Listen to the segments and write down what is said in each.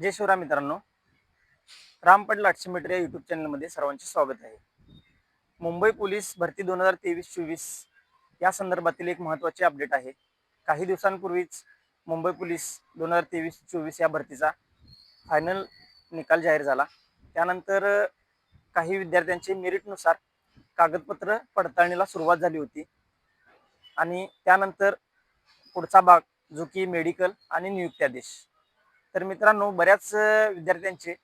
जय शिवराम मित्रांनो. रामपट आठशे मीटर या युट्यूब चॅनलमध्ये सर्वांचे स्वागत आहे. मुंबई पोलीस भरती दोन हजार तेवीस चोवीस या संदर्भातील एक महत्त्वाचे अपडेट आहे. काही दिवसांपूर्वीच मुंबई पोलीस दोन हजार तेवीस चोवीस या भरतीचा फायनल निकाल जाहीर झाला. त्यानंतर काही विद्यार्थ्यांचे मेरिटनुसार कागदपत्र पडताळणीला सुरुवात झाली होती. आणि त्यानंतर पुढचा भाग जो की मेडिकल आणि नियुक्त्यादेश तर मित्रांनो बऱ्याच विद्यार्थ्यांचे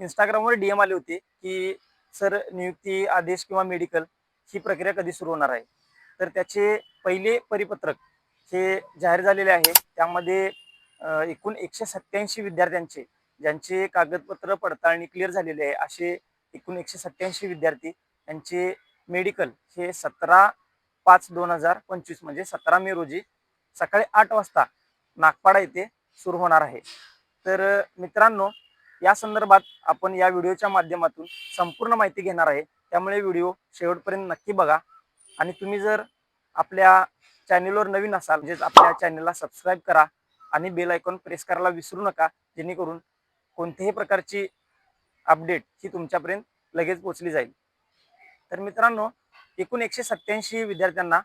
इंस्टाग्रामवर डी एम आले होते की सर नियुक्ती आदेश किंवा मेडिकल ही प्रक्रिया कधी सुरू होणार आहे? तर त्याचे पहिले परिपत्रक हे जाहीर झालेले आहे. त्यामध्ये एकूण एकशे सत्याऐंशी विद्यार्थ्यांचे ज्यांचे कागदपत्र पडताळणी क्लिअर झालेले आहे असे एकूण एकशे सत्याऐंशी विद्यार्थी यांचे मेडिकल हे सतरा पाच दोन हजार पंचवीस म्हणजे सतरा मे रोजी सकाळी आठ वाजता नागपाडा येथे सुरू होणार आहे. तर मित्रांनो या संदर्भात आपण या व्हिडिओच्या माध्यमातून संपूर्ण माहिती घेणार आहे. त्यामुळे व्हिडिओ शेवटपर्यंत नक्की बघा. आणि तुम्ही जर आपल्या चॅनेलवर नवीन असाल म्हणजेच आपल्या चॅनेलला सबस्क्राईब करा आणि बेल आयकॉन प्रेस करायला विसरू नका जेणेकरून कोणत्याही प्रकारची अपडेट ही तुमच्यापर्यंत लगेच पोचली जाईल. तर मित्रांनो एकूण एकशे सत्याऐंशी विद्यार्थ्यांना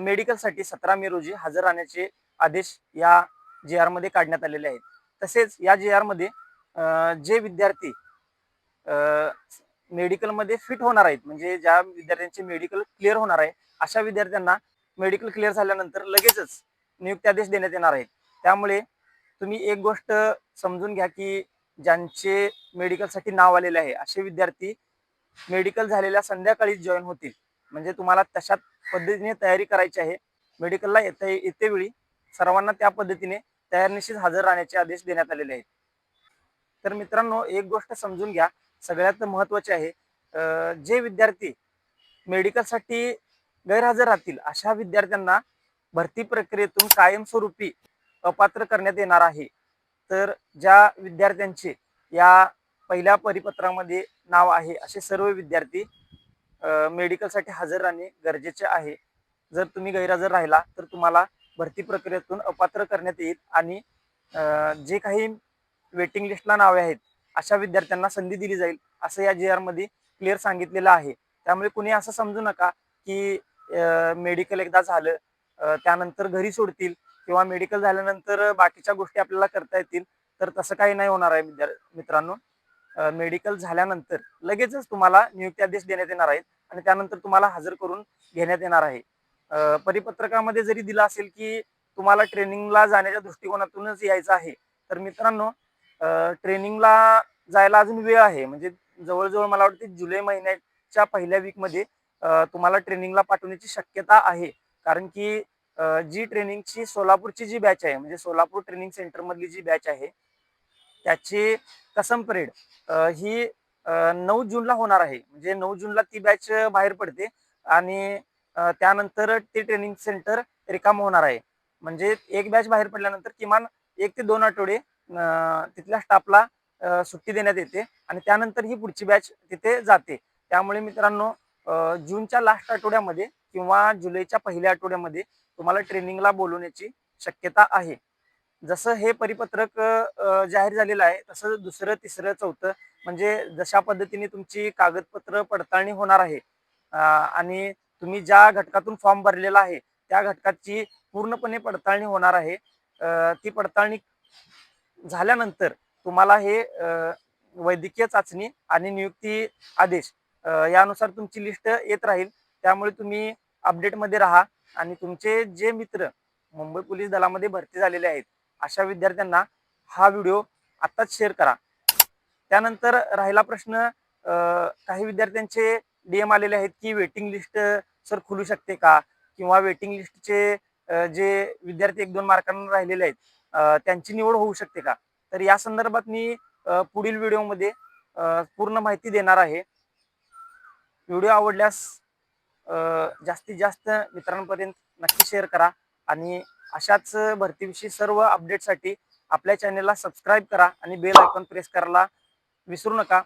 मेडिकलसाठी सतरा मे रोजी हजर राहण्याचे आदेश या जे आरमध्ये काढण्यात आलेले आहेत. तसेच या जे आरमध्ये जे विद्यार्थी मेडिकलमध्ये फिट होणार आहेत म्हणजे ज्या विद्यार्थ्यांचे मेडिकल क्लिअर होणार आहे अशा विद्यार्थ्यांना मेडिकल क्लिअर झाल्यानंतर लगेचच नियुक्ती आदेश देण्यात येणार आहेत. त्यामुळे तुम्ही एक गोष्ट समजून घ्या की ज्यांचे मेडिकलसाठी नाव आलेले आहे असे विद्यार्थी मेडिकल झालेल्या संध्याकाळीच जॉईन होतील. म्हणजे तुम्हाला तशा पद्धतीने तयारी करायची आहे. मेडिकलला येता येते वेळी सर्वांना त्या पद्धतीने तयारनिशीच हजर राहण्याचे आदेश देण्यात आलेले आहेत. तर मित्रांनो एक गोष्ट समजून घ्या. सगळ्यात महत्त्वाचे आहे जे विद्यार्थी मेडिकलसाठी गैरहजर राहतील अशा विद्यार्थ्यांना भरती प्रक्रियेतून कायमस्वरूपी अपात्र करण्यात येणार आहे. तर ज्या विद्यार्थ्यांचे या पहिल्या परिपत्रामध्ये नाव आहे असे सर्व विद्यार्थी मेडिकलसाठी हजर राहणे गरजेचे आहे. जर तुम्ही गैरहजर राहिला तर तुम्हाला भरती प्रक्रियेतून अपात्र करण्यात येईल आणि जे काही वेटिंग लिस्टला नावे आहेत अशा विद्यार्थ्यांना संधी दिली जाईल असं या जी आरमध्ये क्लिअर सांगितलेलं आहे. त्यामुळे कुणी असं समजू नका की मेडिकल एकदा झालं त्यानंतर घरी सोडतील किंवा मेडिकल झाल्यानंतर बाकीच्या गोष्टी आपल्याला करता येतील तर तसं काही नाही होणार आहे मित्रांनो. मेडिकल झाल्यानंतर लगेचच तुम्हाला नियुक्ती आदेश देण्यात येणार आहेत आणि त्यानंतर तुम्हाला हजर करून घेण्यात येणार आहे. परिपत्रकामध्ये जरी दिलं असेल की तुम्हाला ट्रेनिंगला जाण्याच्या दृष्टिकोनातूनच यायचं आहे तर मित्रांनो ट्रेनिंगला जायला अजून वेळ आहे. म्हणजे जवळजवळ मला वाटते जुलै महिन्याच्या पहिल्या वीकमध्ये तुम्हाला ट्रेनिंगला पाठवण्याची शक्यता आहे. कारण की जी ट्रेनिंगची सोलापूरची जी बॅच आहे म्हणजे सोलापूर ट्रेनिंग सेंटरमधली जी बॅच आहे त्याची कसम परेड ही नऊ जूनला होणार आहे. म्हणजे नऊ जूनला ती बॅच बाहेर पडते आणि त्यानंतर ते ट्रेनिंग सेंटर रिकाम होणार आहे. म्हणजे एक बॅच बाहेर पडल्यानंतर किमान एक ते दोन आठवडे तिथल्या स्टाफला सुट्टी देण्यात येते आणि त्यानंतर ही पुढची बॅच तिथे जाते. त्यामुळे मित्रांनो जूनच्या लास्ट आठवड्यामध्ये किंवा जुलैच्या पहिल्या आठवड्यामध्ये तुम्हाला ट्रेनिंगला बोलवण्याची शक्यता आहे. जसं हे परिपत्रक जाहीर झालेलं आहे तसं दुसरं तिसरं चौथं म्हणजे जशा पद्धतीने तुमची कागदपत्र पडताळणी होणार आहे. आणि तुम्ही ज्या घटकातून फॉर्म भरलेला आहे त्या घटकाची पूर्णपणे पडताळणी होणार आहे. ती पडताळणी झाल्यानंतर तुम्हाला हे वैद्यकीय चाचणी आणि नियुक्ती आदेश यानुसार तुमची लिस्ट येत राहील. त्यामुळे तुम्ही अपडेटमध्ये राहा आणि तुमचे जे मित्र मुंबई पोलीस दलामध्ये भरती झालेले आहेत अशा विद्यार्थ्यांना हा व्हिडिओ आत्ताच शेअर करा. त्यानंतर राहिला प्रश्न काही विद्यार्थ्यांचे डीएम आलेले आहेत की वेटिंग लिस्ट सर खुलू शकते का? किंवा वेटिंग लिस्टचे जे विद्यार्थी एक दोन मार्कांना राहिलेले आहेत त्यांची निवड होऊ शकते का? तर या संदर्भात मी पुढील व्हिडिओमध्ये पूर्ण माहिती देणार आहे. व्हिडिओ आवडल्यास जास्तीत जास्त मित्रांपर्यंत नक्की शेअर करा आणि अशाच भरतीविषयी सर्व अपडेटसाठी आपल्या चॅनेलला सबस्क्राईब करा आणि बेल आयकॉन प्रेस करायला विसरू नका.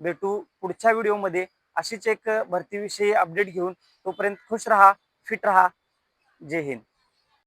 भेटू पुढच्या व्हिडिओमध्ये. अशीच एक भरतीविषयी अपडेट घेऊन तोपर्यंत खुश राहा फिट राहा. जय हिंद.